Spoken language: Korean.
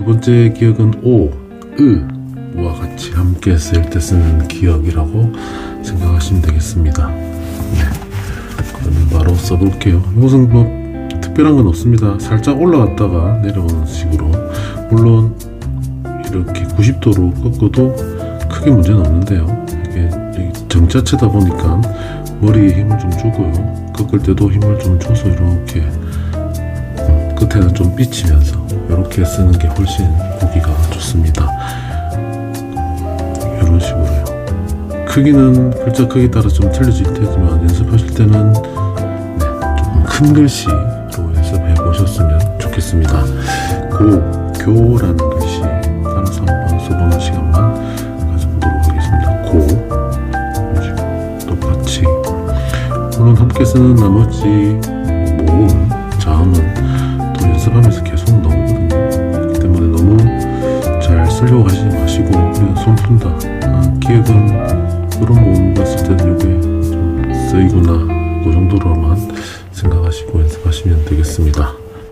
두 번째 기억은 오, 으 와 같이 함께 쓸 때 쓰는 기억이라고 생각하시면 되겠습니다. 네. 그러면 바로 써볼게요. 이것은 뭐 특별한 건 없습니다. 살짝 올라갔다가 내려오는 식으로 물론 이렇게 90도로 꺾어도 크게 문제는 없는데요. 이게 정자체다 보니까 머리에 힘을 좀 주고요. 꺾을 때도 힘을 좀 줘서 이렇게 음, 끝에는 좀 삐치면서 이렇게 쓰는 게 훨씬 보기가 좋습니다. 이런 식으로요. 크기는 글자 크기 따라 좀 틀려질 테지만 연습하실 때는 네, 조금 큰 글씨로 연습해 보셨으면 좋겠습니다. 고, 교라는 글씨 따라서 한번 써보는 시간만 가져보도록 하겠습니다. 고, 똑같이 물론 함께 쓰는 나머지 모음, 쓰려고 하지 마시고 그냥 손 푼다. 아, 기획은 그런 모음가 있을 때도 이게 좀 쓰이구나 그 정도로만 생각하시고 연습하시면 되겠습니다.